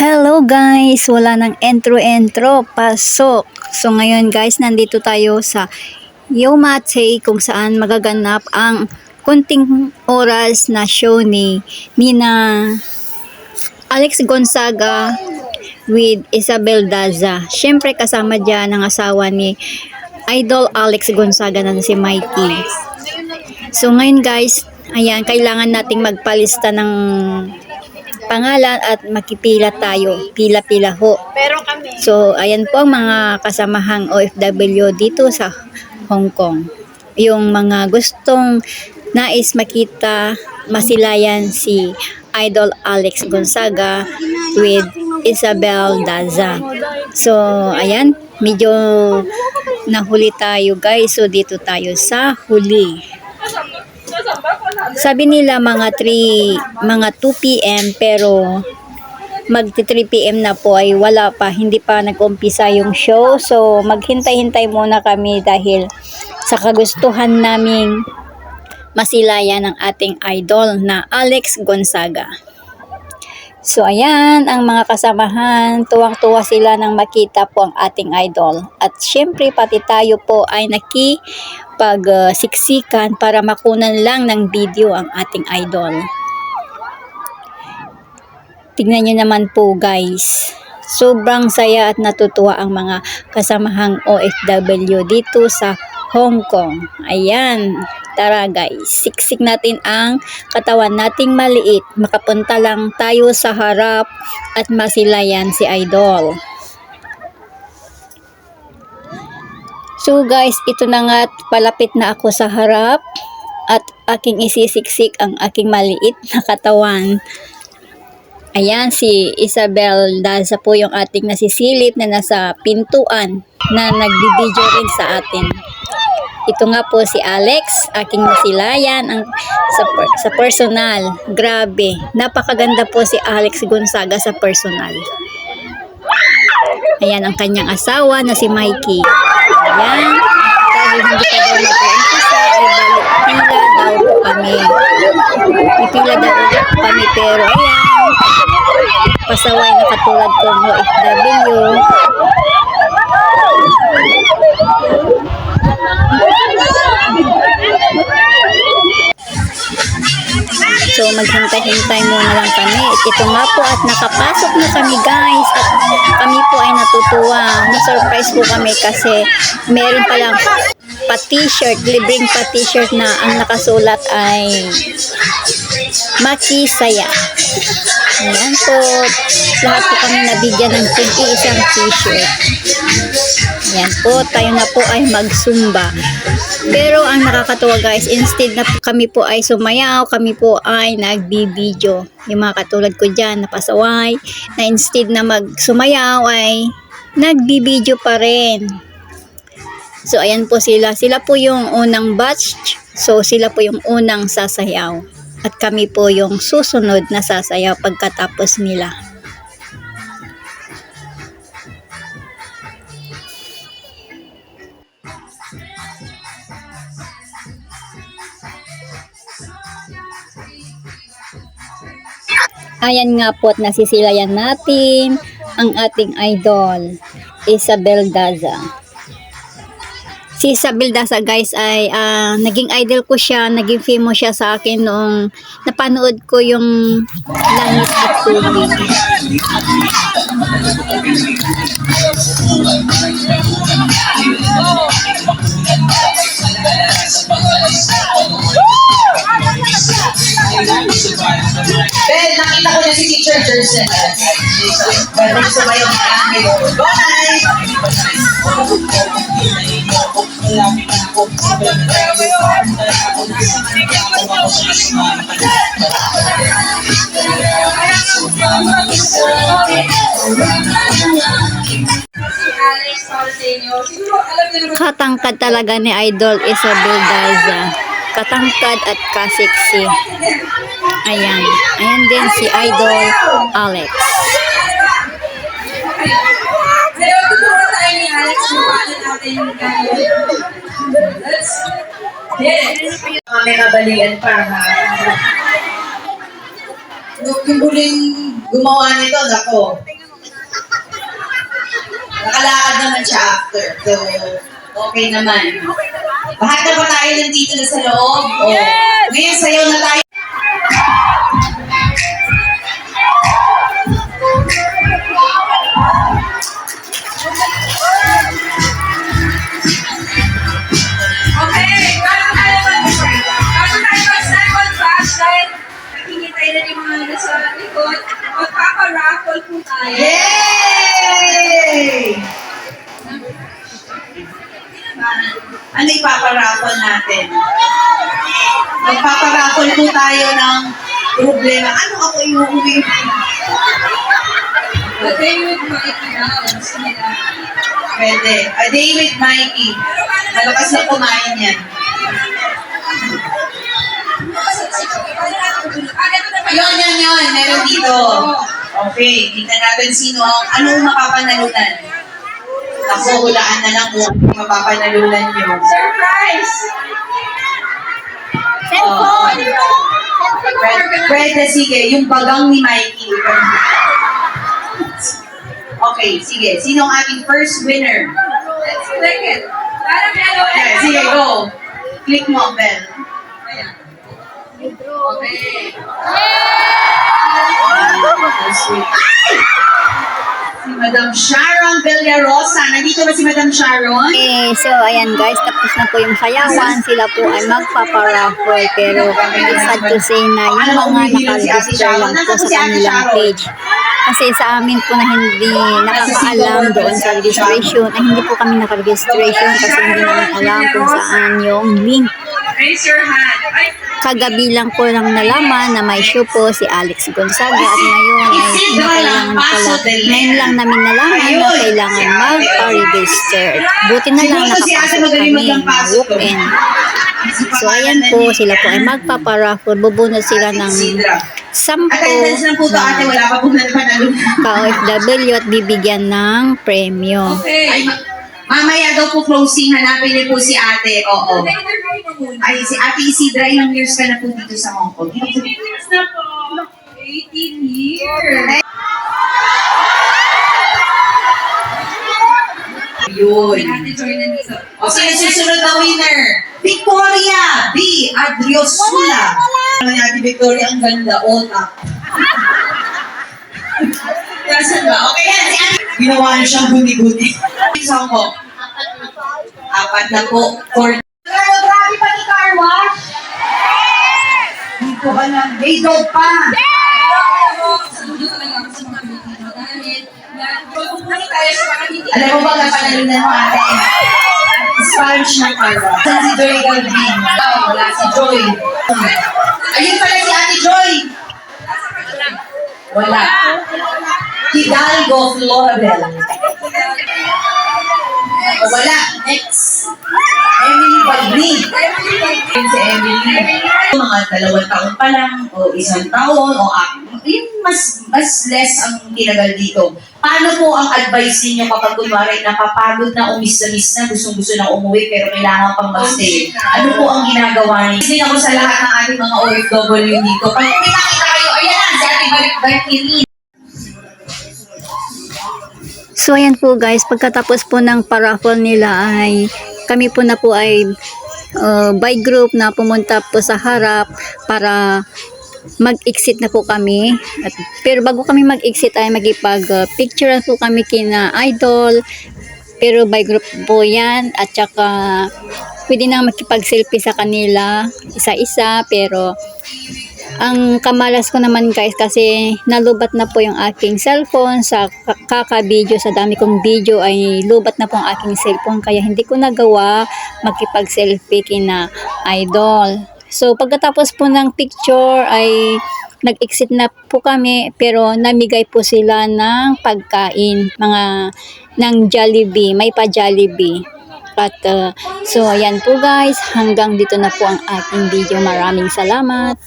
Hello guys! Wala nang entro-entro. Pasok! So ngayon guys, nandito tayo sa Yomate kung saan magaganap ang kunting oras na show ni Nina Alex Gonzaga with Isabel Daza. Siyempre kasama dyan ang asawa ni Idol Alex Gonzaga na si Mikey. So ngayon guys, ayan, kailangan nating magpalista ng pangalan at makipila tayo. Pila-pila ho. Pero kami, So, ayan po ang mga kasamahang OFW dito sa Hong Kong. Yung mga gustong nais makita masilayan si Idol Alex Gonzaga with Isabel Daza. So, ayan, medyo nahuli tayo guys. So, dito tayo sa huli. Sabi nila mga 3, mga 2 p.m. pero magti 3 p.m. na po ay wala pa, hindi pa nag-umpisa yung show. So, maghintay-hintay muna kami dahil sa kagustuhan naming masilayan ng ating idol na Alex Gonzaga. So, ayan, ang mga kasamahan, tuwang-tuwa sila nang makita po ang ating idol. At syempre, pati tayo po ay nakipag-siksikan para makunan lang ng video ang ating idol. Tignan nyo naman po guys. Sobrang saya at natutuwa ang mga kasamahang OFW dito sa Hong Kong. Ayan. Tara guys, siksik natin ang katawan nating maliit. Makapunta lang tayo sa harap at masilayan si Idol. So guys, ito na nga palapit na ako sa harap at aking isisiksik ang aking maliit na katawan. Ayan, si Isabel Daza po yung ating nasisilip na nasa pintuan na nagbibideo rin sa atin. Ito nga po si Alex, aking nasilayan ang, sa, sa personal. Grabe, napakaganda po si Alex Gonzaga sa personal. Ayan ang kanyang asawa na si Mikey. Ayan, dahil hindi pa daw nag-uumpisa, ay balik pila daw po kami. Ipila daw ulit kami pero ayan, pasaway na katulad kong OFW. So maghintay-hintay muna lang kami. Ito nga po at nakapasok na kami guys at kami po ay natutuwa. Na-surprise po kami kasi meron palang pa t-shirt, libreng pa t-shirt na ang nakasulat ay Maki Saya. Ayan po. Lahat po kami nabigyan ng isang t-shirt. Ayan po. Tayo na po ay magsumba. Pero ang nakakatuwa guys, instead na kami po ay sumayaw, kami po ay nagbibideo. Yung mga katulad ko dyan, napasaway, na instead na magsumayaw ay nagbibideo pa rin. So ayan po sila. Sila po yung unang batch. So sila po yung unang sasayaw. At kami po yung susunod na sasayaw pagkatapos nila. Ayan nga po at nasisilayan natin ang ating idol, Isabel Daza. Si Isabel Daza guys ay ah, naging idol ko siya, naging famous siya sa akin noong napanood ko yung Langit at Tubig. Ben, na si Teacher Jersen. Gusto ba yung Bye! Alex Salceño, siguro alam niyo naman Katangkad talaga ni Idol Isabel Daza. Katangkad at kasiksi. Ayan. Ayan din si Idol Alex. Pero tuturo tayo ni Alex kung paano natin. Let's. Mga may kabalian pa ha. Yung huling gumawa nito, nako. Nakalakad naman siya after. So, okay naman. Lahat na ba tayo nandito na sa loob? Oh. Ngayon, sayaw na tayo. Okay, bago tayo mag bago tayo mag-second batch dahil nakikita na yung mga nasa likod, magpapa-raffle po tayo. Yay! Ano ipaparaffle natin? Magpaparaffle po tayo ng problema. Ano ako iuwi? Day with Mikey nila. Pwede. A day with Mikey. Malakas na kumain yan. Na Yun, yun, yun. Meron dito. Okay. Tingnan natin sino ang anong mapapanalunan. Ako, hulaan na lang kung mapapanalunan nyo. Surprise! Oh. Pwede, pwede, sige. Yung bagang ni Mikey. Okay, sige. Sino ang ating first winner? Let's click it. Parang ano, Okay, sige, go. Click mo, Bell. Ayan. Okay. Ay! Madam Sharon Villarosa. Nandito ba si Madam Sharon? Eh, so ayan guys, tapos na po yung sayawan. Sila po ay magpaparaffle. Pero sad to say na yung mga nakaregister lang po sa kanilang page. Kasi sa amin po na hindi nakakaalam doon sa registration, ay hindi po kami nakaregistration kasi hindi namin alam kung saan yung link. Raise your hand. Kagabi lang po lang nalaman na may show po si Alex Gonzaga at ngayon ay kinakailangan pala. Ngayon lang namin nalaman na kailangan magpa-register. Buti na lang nakapasok kami walk-in. So ayan po, sila po ay magpaparaffle. Bubunot sila ng sampo na ka-OFW at bibigyan ng premyo. Ay, okay. Ma- mamaya daw po closing. Hanapin niyo po si ate. Oo. Ay, si Ate Isidra, ilang years ka na po dito sa Hong Kong? 18 years na po. 18 years. Yun. O, sino susunod na winner? Victoria B. Adriosula. Ano ni Ate Victoria? Ang ganda. Otak. Nasaan ba? Okay yan. Si Ate. Ginawa niyo siyang guni-guni. Isang ko. Apat na po. Four. Pero grabe pa ni car wash. Hindi ko alam. May dog pa. Na- Alam mo ba ang panalunan mo ate? Sponge ng car wash. Saan si Joy Galvin? Oh, wala si Joy. Ayun pala si Ate Joy. Wala. Hidalgo Florabel. Wala. Next. Si Emily. Mga dalawang taon pa lang, o isang taon, o yung mas mas less ang tinagal dito. Paano po ang advice ninyo kapag kunwari napapagod na, umis na miss na, gustong-gusto na umuwi, pero kailangan pang magstay? Ano po ang ginagawa niyo? Kasi ako sa lahat ng ating mga OFW dito. Pag may nakita kayo, ayan si Ate Valkyrie. So ayan po guys, pagkatapos po ng paraffle nila ay kami po na po ay uh, by group na pumunta po sa harap para mag-exit na po kami. At, pero bago kami mag-exit ay magipag-picture po kami kina idol. Pero by group po yan at saka pwede na makipag-selfie sa kanila isa-isa pero ang kamalas ko naman guys kasi nalubat na po yung aking cellphone sa ka- kaka-video sa dami kong video ay lubat na po ang aking cellphone kaya hindi ko nagawa makipag-selfie kina idol. So pagkatapos po ng picture ay nag-exit na po kami pero namigay po sila ng pagkain mga ng Jollibee, may pa Jollibee. At uh, so ayan po guys, hanggang dito na po ang aking video. Maraming salamat.